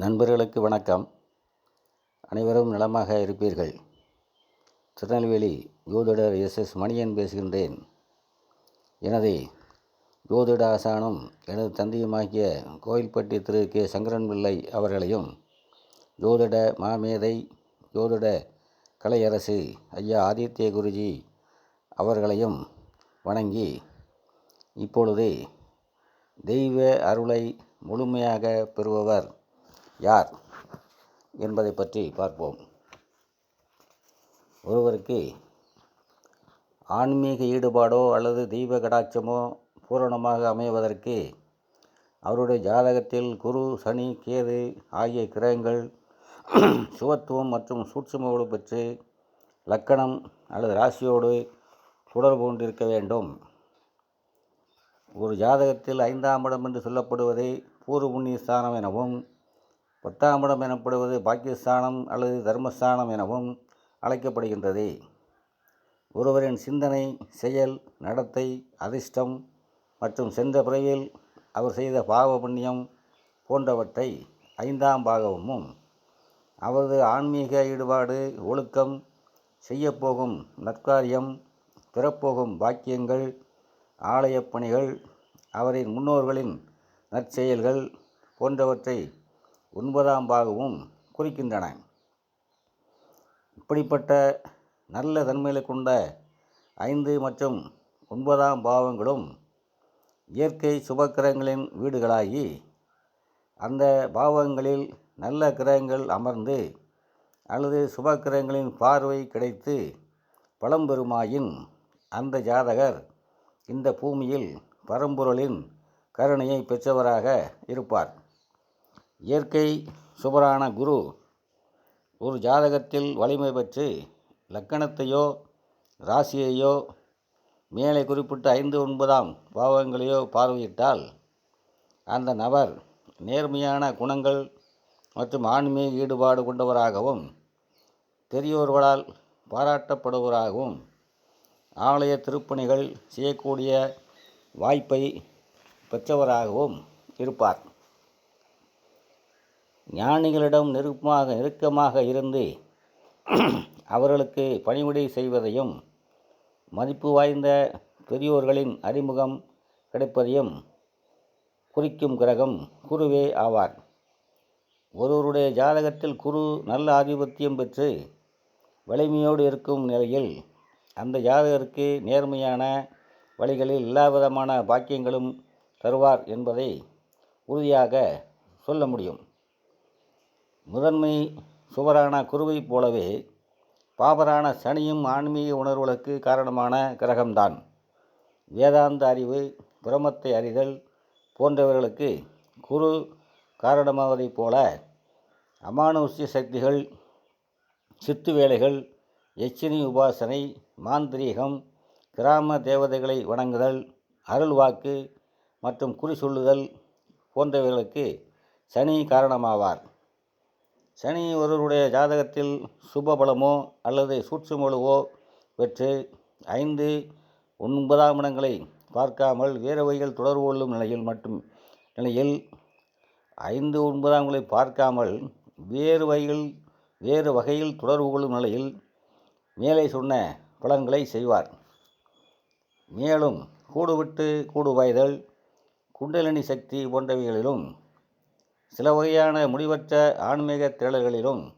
நண்பர்களுக்கு வணக்கம். அனைவரும் நலமாக இருப்பீர்கள். திருநெல்வேலி ஜோதிடர் எஸ். எஸ். மணியன் பேசுகின்றேன். எனது ஜோதிட ஆசானும் எனது தந்தையுமாகிய கோயில்பட்டி திரு. கே. சங்கரன் பிள்ளை அவர்களையும் ஜோதிட மாமேதை ஜோதிட கலையரசு ஐயா ஆதித்ய குருஜி அவர்களையும் வணங்கி இப்பொழுது தெய்வ அருளை முழுமையாக பெறுபவர் யார் என்பதை பற்றி பார்ப்போம். ஒருவருக்கு ஆன்மீக ஈடுபாடோ அல்லது தெய்வ கடாட்சமோ பூரணமாக அமைவதற்கு அவருடைய ஜாதகத்தில் குரு சனி கேது ஆகிய கிரகங்கள் சுவத்துவம் மற்றும் சூட்சுமோடு பெற்று லக்கணம் அல்லது ராசியோடு தொடர்பு கொண்டிருக்க வேண்டும். ஒரு ஜாதகத்தில் ஐந்தாம் இடம் என்று சொல்லப்படுவதை பூர்வ புண்ணிய ஸ்தானம் எனவும் பத்தாம் இடம் எனப்படுவது பாக்கியஸ்தானம் அல்லது தர்மஸ்தானம் எனவும் அழைக்கப்படுகின்றது. ஒருவரின் சிந்தனை செயல் நடத்தை அதிர்ஷ்டம் மற்றும் சென்ற பிறவில் அவர் செய்த பாவ புண்ணியம் போன்றவற்றை ஐந்தாம் பாகமும் அவரது ஆன்மீக ஈடுபாடு ஒழுக்கம் செய்யப்போகும் நற்காரியம் பெறப்போகும் பாக்கியங்கள் ஆலயப் பணிகள் அவரின் முன்னோர்களின் நற்செயல்கள் போன்றவற்றை ஒன்பதாம் பாகமும் குறிக்கின்றன. இப்படிப்பட்ட நல்ல தன்மைகளை கொண்ட ஐந்து மற்றும் ஒன்பதாம் பாவங்களும் இயற்கை சுபக்கிரகங்களின் வீடுகளாகி அந்த பாவங்களில் நல்ல கிரகங்கள் அமர்ந்து அல்லது சுபக்கிரகங்களின் பார்வை கிடைத்து பலம் பெறுமாயின் அந்த ஜாதகர் இந்த பூமியில் பரம்பொருளின் கருணையை பெற்றவராக இருப்பார். இயற்கை சுபரான குரு ஒரு ஜாதகத்தில் வலிமை பெற்று லக்கணத்தையோ ராசியையோ மேலே குறிப்பிட்ட ஐந்து ஒன்பதாம் பாவங்களையோ பார்வையிட்டால் அந்த நபர் நேர்மையான குணங்கள் மற்றும் ஆன்மீக ஈடுபாடு கொண்டவராகவும் பெரியோர்களால் பாராட்டப்படுவராகவும் ஆலய திருப்பணிகள் செய்யக்கூடிய வாய்ப்பை பெற்றவராகவும் இருப்பார். ஞானிகளிடம் நெருக்கமாக நெருக்கமாக இருந்து அவர்களுக்கு பணிவிடை செய்வதையும் மதிப்பு வாய்ந்த பெரியோர்களின் அறிமுகம் கிடைப்பதையும் குறிக்கும் கிரகம் குருவே ஆவார். ஒருவருடைய ஜாதகத்தில் குரு நல்ல ஆதிபத்தியம் பெற்று வலிமையோடு இருக்கும் நிலையில் அந்த ஜாதகருக்கு நேர்மையான வழிகளில் எல்லாவிதமான பாக்கியங்களும் தருவார் என்பதை உறுதியாக சொல்ல முடியும். முதன்மை சுவரான குருவைப் போலவே பாபரான சனியும் ஆன்மீக உணர்வுகளுக்கு காரணமான கிரகம்தான். வேதாந்த அறிவு பிரமத்தை அறிதல் போன்றவர்களுக்கு குரு காரணமாவதைப் போல அமானுஷ்ய சக்திகள் சித்து வேலைகள் எச்சினி உபாசனை மாந்திரீகம் கிராம தேவதைகளை வணங்குதல் அருள்வாக்கு மற்றும் குறி சொல்லுதல் போன்றவைகளுக்கு சனி காரணமாவார். சனி ஒருவருடைய ஜாதகத்தில் சுபபலமோ அல்லது சூட்சுமலுவோ பெற்று ஐந்து ஒன்பதாம் இடங்களை பார்க்காமல் வேறு வகையில் தொடர்பு கொள்ளும் நிலையில் மட்டும் நிலையில் ஐந்து ஒன்பதாம் இடங்களை பார்க்காமல் வேறு வகையில் வேறு வகையில் தொடர்பு கொள்ளும் நிலையில் மேலே சொன்ன பலன்களை செய்வார். மேலும் கூடுவிட்டு கூடு பாய்தல் குண்டலினி சக்தி போன்றவைகளிலும் சில வகையான முடிவற்ற ஆன்மீக திரளர்களிலும்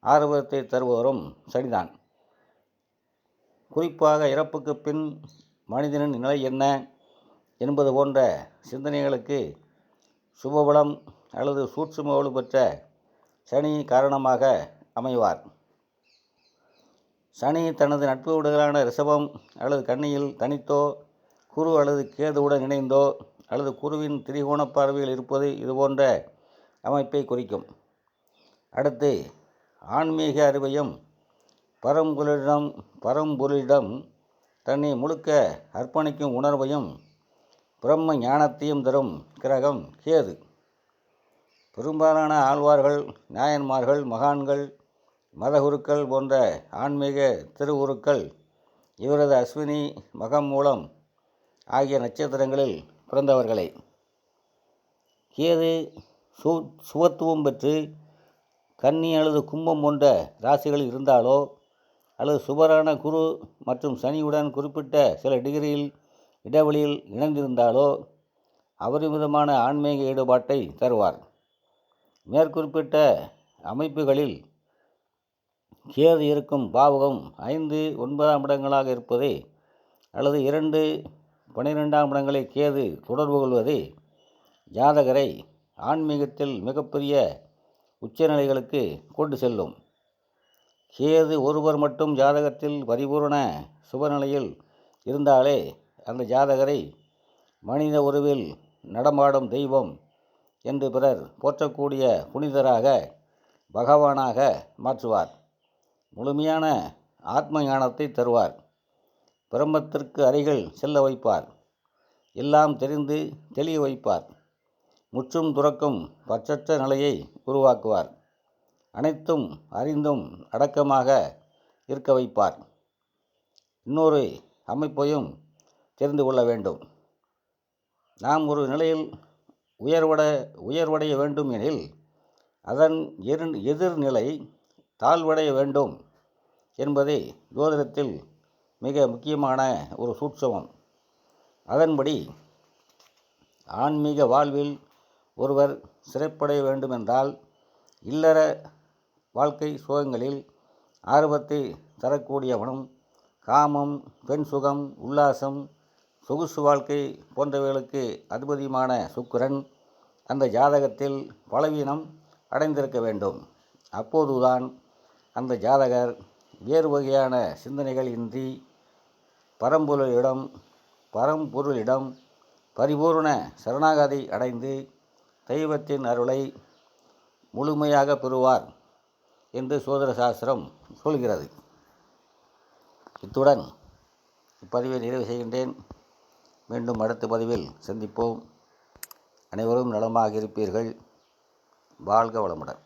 ஆர்வத்தை தருபவரும் சனிதான் குறிப்பாக இறப்புக்கு பின் மனிதனின் நிலை என்ன என்பது போன்ற சிந்தனைகளுக்கு சுபபலம் அல்லது சூட்சும பெற்ற சனி காரணமாக அமைவார். சனி தனது நட்பு வீடுகளான ரிஷபம் அல்லது கண்ணியில் தனித்தோ குரு அல்லது கேதுவுடன் இணைந்தோ அல்லது குருவின் திரிகோண பார்வையில் இருப்பது இதுபோன்ற அமைப்பை குறிக்கும். அடுத்து ஆன்மீக அறிவையும் பரம்பொருளிடம் பரம்பொருளிடம் தன்னை முழுக்க அர்ப்பணிக்கும் உணர்வையும் பிரம்ம ஞானத்தையும் தரும் கிரகம் கேது. பெரும்பாலான ஆழ்வார்கள் நாயன்மார்கள் மகான்கள் மதகுருக்கள் போன்ற ஆன்மீக திருவுருக்கள் இவரது அஸ்வினி மகம் மூலம் ஆகிய நட்சத்திரங்களில் பிறந்தவர்களை. கேது சு சுவத்துவம் பெற்று கன்னி அல்லது கும்பம் போன்ற ராசிகளில் இருந்தாலோ அல்லது சுபரான குரு மற்றும் சனியுடன் குறிப்பிட்ட சில டிகிரியில் இடைவெளியில் இணைந்திருந்தாலோ அபரிமிதமான ஆன்மீக ஈடுபாட்டை தருவார். மேற்குறிப்பிட்ட அமைப்புகளில் கேது இருக்கும் பாவகம் ஐந்து ஒன்பதாம் இடங்களாக இருப்பதை அல்லது இரண்டு பனிரெண்டாம் இடங்களை கேது தொடர்பு கொள்வது ஜாதகரை ஆன்மீகத்தில் மிகப்பெரிய உச்சநிலைகளுக்கு கொண்டு செல்லும். கேது ஒருவர் மட்டும் ஜாதகத்தில் பரிபூரண சுபநிலையில் இருந்தாலே அந்த ஜாதகரை மனித உருவில் நடமாடும் தெய்வம் என்று பிறர் போற்றக்கூடிய புனிதராக பகவானாக மாற்றுவார். முழுமையான ஆத்ம ஞானத்தை தருவார். பிரம்மத்திற்கு அருகில் செல்ல வைப்பார். எல்லாம் தெரிந்து தெளிய வைப்பார். முற்றும் துறக்கும் பற்றற்ற நிலையை உருவாக்குவார். அனைத்தும் அறிந்தும் அடக்கமாக இருக்க வைப்பார். இன்னொரு அமைப்பையும் தெரிந்து கொள்ள வேண்டும். நாம் ஒரு நிலையில் உயர்வட உயர்வடைய வேண்டும் எனில் அதன் எரு எதிர்நிலை தாழ்வடைய வேண்டும் என்பதே ஜோதிடத்தில் மிக முக்கியமான ஒரு சூட்சமம். அதன்படி ஆன்மீக வாழ்வில் ஒருவர் சிறப்படைய வேண்டுமென்றால் இல்லற வாழ்க்கை சுகங்களில் ஆர்வத்தை தரக்கூடியவனும் காமம் பெண் சுகம் உல்லாசம் சொகுசு வாழ்க்கை போன்றவைகளுக்கு அதிபதியுமான சுக்கிரன் அந்த ஜாதகத்தில் பலவீனம் அடைந்திருக்க வேண்டும். அப்போதுதான் அந்த ஜாதகர் வேறு வகையான சிந்தனைகள் இன்றி பரம்பொருளிடம் பரம்பொருளிடம் பரிபூர்ண சரணாகதி அடைந்து தெய்வத்தின் அருளை முழுமையாக பெறுவார் என்று சோதர சாஸ்திரம் சொல்கிறது. இத்துடன் இப்பதிவை நிறைவு செய்கின்றேன். மீண்டும் அடுத்த பதிவில் சந்திப்போம். அனைவரும் நலமாக இருப்பீர்கள். வாழ்க வளமுடன்.